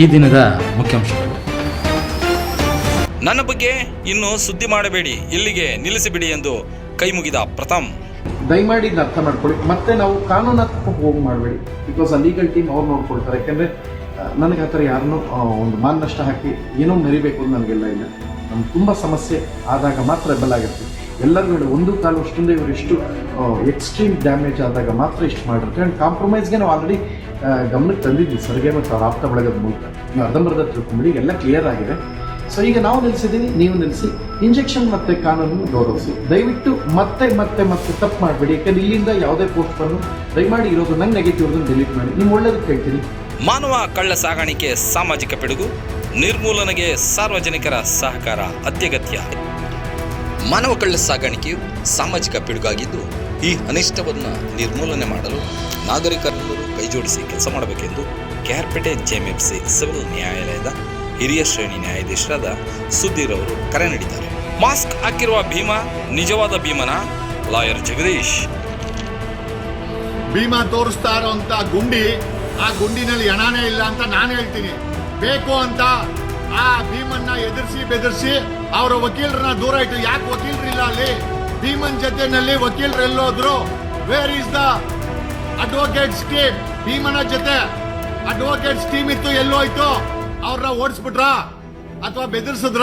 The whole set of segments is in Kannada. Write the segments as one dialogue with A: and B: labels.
A: ಈ ದಿನದ ಮುಖ್ಯಾಂಶಗಳು.
B: ನನ್ನ ಬಗ್ಗೆ ಇನ್ನು ಸುದ್ದಿ ಮಾಡಬೇಡಿ ಇಲ್ಲಿಗೆ ನಿಲ್ಲಿಸಿಬಿಡಿ ಎಂದು ಕೈ ಮುಗಿದ ಪ್ರಥಮ್.
C: ದಯಮಾಡಿ ಇದನ್ನ ಅರ್ಥ ಮಾಡ್ಕೊಳ್ಳಿ. ಮತ್ತೆ ನಾವು ಕಾನೂನಾತ್ಮಕ ಹೋಗಿ ಮಾಡಬೇಡಿ. ಬಿಕಾಸ್ ಆ ಲೀಗಲ್ ಟೀಮ್ ಅವ್ರು ನೋಡ್ಕೊಳ್ತಾರೆ. ಯಾಕಂದರೆ ನನಗೆ ಆ ಥರ ಯಾರನ್ನೂ ಒಂದು ಒಂದು ಮಾನನಷ್ಟ ಹಾಕಿ ಏನೋ ಮರಿಬೇಕು ಅಂತ ನನಗೆಲ್ಲ ಇಲ್ಲ. ನಮ್ಗೆ ತುಂಬ ಸಮಸ್ಯೆ ಆದಾಗ ಮಾತ್ರ ಬೆಲ್ಲಾಗುತ್ತೆ ಎಲ್ಲರ ಹೇಳಿ ಒಂದು ಕಾಲು ಅಷ್ಟೊಂದೇ ಇವರು ಇಷ್ಟು ಎಕ್ಸ್ಟ್ರೀಮ್ ಡ್ಯಾಮೇಜ್ ಆದಾಗ ಮಾತ್ರ ಇಷ್ಟು ಮಾಡಿರ್ತಾರೆ. ಆ್ಯಂಡ್ ಕಾಂಪ್ರಮೈಸ್ಗೆ ನಾವು ಆಲ್ರೆಡಿ ಗಮನಕ್ಕೆ ತಂದಿದ್ವಿ. ಸರ್ಗೆ ಮತ್ತು ಅವ್ರ ಆಪ್ತ ಬಳಗದ ಮೂಲಕ. ನೀವು ಅರ್ಧಂಬರ್ಧ ತಿಳ್ಕೊಂಬಿಡಿ, ಎಲ್ಲ ಕ್ಲಿಯರ್ ಆಗಿದೆ. ಸೊ ಈಗ ನಾವು ನಿಲ್ಲಿಸಿದ್ದೀವಿ, ನೀವು ನಿಲ್ಲಿಸಿ. ಇಂಜೆಕ್ಷನ್ ಮತ್ತೆ ಕಾನೂನು ಗೌರವಿಸಿ. ದಯವಿಟ್ಟು ಮತ್ತೆ ಮತ್ತೆ ಮತ್ತೆ ತಪ್ಪು ಮಾಡಬೇಡಿ. ಯಾಕಂದ್ರೆ ಇಲ್ಲಿಂದ ಯಾವುದೇ ಪೋಸ್ಟ್ ಬಂದು ದಯಮಾಡಿ ಇರೋದು ನಂಗೆ ನೆಗೆಟಿವ್ ಡಿಲೀಟ್ ಮಾಡಿ. ನಿಮ್ಮ ಒಳ್ಳೇದಕ್ಕೆ ಹೇಳ್ತೀನಿ.
B: ಮಾನವ ಕಳ್ಳ ಸಾಗಾಣಿಕೆ ಸಾಮಾಜಿಕ ಪಿಡುಗು, ನಿರ್ಮೂಲನೆಗೆ ಸಾರ್ವಜನಿಕರ ಸಹಕಾರ ಅತ್ಯಗತ್ಯ. ಮಾನವ ಕಳ್ಳ ಸಾಗಾಣಿಕೆಯು ಸಾಮಾಜಿಕ ಪಿಡುಗಾಗಿದ್ದು ಈ ಅನಿಷ್ಟವನ್ನು ನಿರ್ಮೂಲನೆ ಮಾಡಲು ನಾಗರಿಕರೆಲ್ಲರೂ ಕೈಜೋಡಿಸಿ ಕೆಲಸ ಮಾಡಬೇಕೆಂದು ಕೆಆರ್ಪೇಟೆ ಜೆಎಂಎಫ್ಸಿ ಸಿವಿಲ್ ನ್ಯಾಯಾಲಯದ ಹಿರಿಯ ಶ್ರೇಣಿ ನ್ಯಾಯಾಧೀಶರಾದ ಸುಧೀರ್ ಅವರು ಕರೆ ನೀಡಿದ್ದಾರೆ. ಮಾಸ್ಕ್ ಹಾಕಿರುವ ಭೀಮ, ನಿಜವಾದ ಭೀಮನ, ಲಾಯರ್ ಜಗದೀಶ್.
D: ಭೀಮಾ ತೋರಿಸ್ತಾ ಇರೋಂಥ ಗುಂಡಿ, ಆ ಗುಂಡಿನಲ್ಲಿ ಹಣನೇ ಇಲ್ಲ ಅಂತ ನಾನು ಹೇಳ್ತೀನಿ. ಬೇಕು ಅಂತ ಆ ಭೀಮನ್ನ ಎದುರಿಸಿ ಬೆದರಿಸಿ ಅವರ ವಕೀಲರನ್ನ ದೂರ ಇಟ್ಟು, ಯಾಕೆ ವಕೀಲರಿಲ್ಲ ಅಲ್ಲಿ? ಭೀಮನ್ ಜೊತೆನಲ್ಲಿ ವಕೀಲರು ಎಲ್ಲೋದ್ರು where is the advocates team ಭೀಮನ ಜೊತೆ ಅಡ್ವೊಕೇಟ್ಸ್ ಟೀಮ್ ಇತ್ತು ಎಲ್ಲೋಯ್ತು ಅವ್ರನ್ನ ಓಡಿಸ್ಬಿಟ್ರ? ಅಥವಾ ಬೆದರ್ಸಿದ್ರ?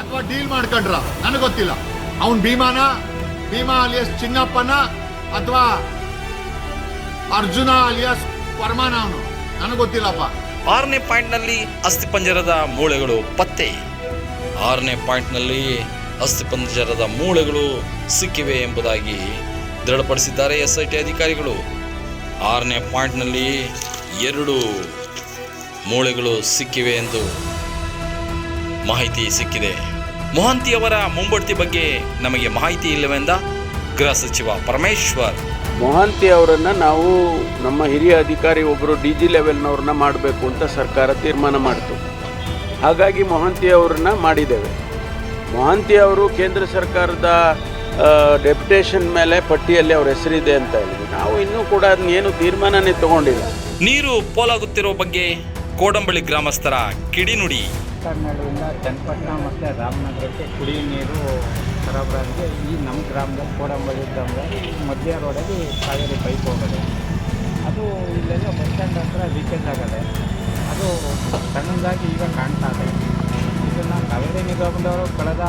D: ಅಥವಾ ಡೀಲ್ ಮಾಡ್ಕೊಂಡ್ರ? ನನಗೆ ಗೊತ್ತಿಲ್ಲ. ಅವನ್ ಭೀಮಾನ? ಭೀಮಾ ಅಲಿಯಸ್ ಚಿನ್ನಪ್ಪನ? ಅಥವಾ ಅರ್ಜುನ ಅಲಿಯಾಸ್ ವರ್ಮಾನ ಅವನು? ನನಗೆ ಗೊತ್ತಿಲ್ಲಪ್ಪ.
B: ಆರನೇ ಪಾಯಿಂಟ್ನಲ್ಲಿ ಅಸ್ಥಿಪಂಜರದ ಮೂಳೆಗಳು ಪತ್ತೆ. ಆರನೇ ಪಾಯಿಂಟ್ನಲ್ಲಿ ಅಸ್ಥಿಪಂಜರದ ಮೂಳೆಗಳು ಸಿಕ್ಕಿವೆ ಎಂಬುದಾಗಿ ದೃಢಪಡಿಸಿದ್ದಾರೆ ಎಸ್ಐಟಿ ಅಧಿಕಾರಿಗಳು. ಆರನೇ ಪಾಯಿಂಟ್ನಲ್ಲಿ ಎರಡು ಮೂಳೆಗಳು ಸಿಕ್ಕಿವೆ ಎಂದು ಮಾಹಿತಿ ಸಿಕ್ಕಿದೆ. ಮೊಹಂತಿಯವರ ಮುಂಬಡ್ತಿ ಬಗ್ಗೆ ನಮಗೆ ಮಾಹಿತಿ ಇಲ್ಲವೆಂದ ಗೃಹ ಸಚಿವ ಪರಮೇಶ್ವರ್.
E: ಮೊಹಂತಿ ಅವರನ್ನು ನಾವು ನಮ್ಮ ಹಿರಿಯ ಅಧಿಕಾರಿ ಒಬ್ಬರು ಡಿ ಜಿ ಲೆವೆಲ್ನವ್ರನ್ನ ಮಾಡಬೇಕು ಅಂತ ಸರ್ಕಾರ ತೀರ್ಮಾನ ಮಾಡಿತು. ಹಾಗಾಗಿ ಮೊಹಂತಿ ಅವರನ್ನ ಮಾಡಿದ್ದೇವೆ. ಮೊಹಂತಿ ಅವರು ಕೇಂದ್ರ ಸರ್ಕಾರದ ಡೆಪ್ಯುಟೇಷನ್ ಮೇಲೆ ಪಟ್ಟಿಯಲ್ಲಿ ಅವ್ರ ಹೆಸರಿದೆ ಅಂತ ಹೇಳಿದ್ವಿ ನಾವು ಇನ್ನೂ ಕೂಡ ಅದನ್ನೇನು ತೀರ್ಮಾನನೇ ತಗೊಂಡಿಲ್ಲ.
B: ನೀರು ಪೋಲಾಗುತ್ತಿರುವ ಬಗ್ಗೆ ಕೋಡಂಬಳಿ ಗ್ರಾಮಸ್ಥರ ಕಿಡಿನುಡಿ
F: ಕರ್ನಾಟಕದಿಂದ ಚನ್ನಪಟ್ಟಣ ಮತ್ತು ರಾಮನಗರಕ್ಕೆ ಕುಡಿಯುವ ನೀರು ಸರಬರಾಜಿಗೆ ಈ ನಮ್ಮ ಗ್ರಾಮದಲ್ಲಿ ಕೋಡಂಬಳ್ಳಿ ಗ್ರಾಮದಲ್ಲಿ ಮಧ್ಯ ರೋಡಲ್ಲಿ ಕಾವೇರಿ ಪೈಪ್ ಹೋಗೋದು. ಅದು ಇಲ್ಲೆಲ್ಲ ಬಸ್ ಸ್ಟ್ಯಾಂಡ್ ಹತ್ರ ಲೀಕೇಜ್ ಆಗದೆ. ಅದು ಸಣ್ಣದಾಗಿ ಈಗ ಕಾಣ್ತಾ ಇದೆ. ಇದನ್ನು ಕಾವೇರಿ ನಿಗಮದವರು ಕಳೆದ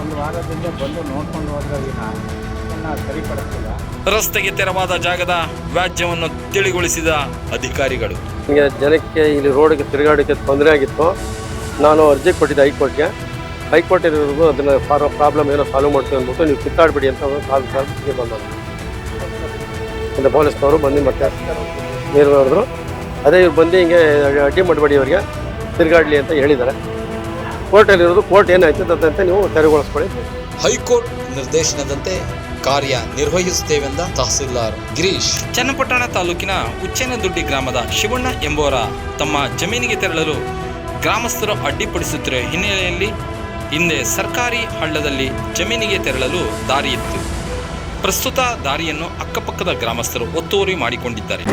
F: ಒಂದು ವಾರದಿಂದ ಬಂದು ನೋಡ್ಕೊಂಡು ಹೋದ್ರೆ ಇದನ್ನು ಸರಿಪಡಿಸಿಲ್ಲ.
B: ರಸ್ತೆಗೆ ತೆರವಾದ ಜಾಗದ ವ್ಯಾಜ್ಯವನ್ನು ತಿಳಿಗೊಳಿಸಿದ ಅಧಿಕಾರಿಗಳು.
G: ನನಗೆ ಜನಕ್ಕೆ ಇಲ್ಲಿ ರೋಡ್ಗೆ ತಿರುಗಾಡೋಕ್ಕೆ ತೊಂದರೆ ಆಗಿತ್ತು. ನಾನು ಅರ್ಜಿ ಕೊಟ್ಟಿದ್ದೆ ಹೈಕೋರ್ಟ್ಗೆ. ಹೈಕೋರ್ಟ್ ಇರೋದು ಅದನ್ನು ಫಾರ್ ಪ್ರಾಬ್ಲಮ್ ಏನೋ ಸಾಲ್ವ್ ಮಾಡ್ತೀವಿ ಅಂದ್ಬಿಟ್ಟು ನೀವು ಕಿತ್ತಾಡ್ಬಿಡಿ ಅಂತ ಒಂದು ಕಾಲ್ ಕಾಲ್ಗೆ ಬಂದರು ಪೊಲೀಸ್ನವರು ಬಂದು ಮತ್ತೆ ನೀರು ನೋಡಿದ್ರು. ಅದೇ ಇವ್ರು ಬಂದು ಹಿಂಗೆ ಅಡ್ಡಿ ಮಾಡಬೇಡಿ ಇವರಿಗೆ ತಿರುಗಾಡಲಿ ಅಂತ ಹೇಳಿದ್ದಾರೆ. ಕೋರ್ಟಲ್ಲಿರೋದು ಕೋರ್ಟ್ ಏನು ಅಂತ ನೀವು ತೆರವುಗೊಳಿಸ್ಕೊಳ್ಳಿ.
B: ಹೈಕೋರ್ಟ್ ನಿರ್ದೇಶನದಂತೆ ಕಾರ್ಯ ನಿರ್ವಹಿಸುತ್ತೇವೆಂದ ತಹಸೀಲ್ದಾರ್ ಗಿರೀಶ್. ಚನ್ನಪಟ್ಟಣ ತಾಲೂಕಿನ ಉಚ್ಚೇನದುಡ್ಡಿ ಗ್ರಾಮದ ಶಿವಣ್ಣ ಎಂಬುವರ ತಮ್ಮ ಜಮೀನಿಗೆ ತೆರಳಲು ಗ್ರಾಮಸ್ಥರು ಅಡ್ಡಿಪಡಿಸುತ್ತಿರುವ ಹಿನ್ನೆಲೆಯಲ್ಲಿ ಹಿಂದೆ ಸರ್ಕಾರಿ ಹಳ್ಳದಲ್ಲಿ ಜಮೀನಿಗೆ ತೆರಳಲು ದಾರಿ ಇತ್ತು. ಪ್ರಸ್ತುತ ದಾರಿಯನ್ನು ಅಕ್ಕಪಕ್ಕದ ಗ್ರಾಮಸ್ಥರು ಒತ್ತುವರಿ ಮಾಡಿಕೊಂಡಿದ್ದಾರೆ.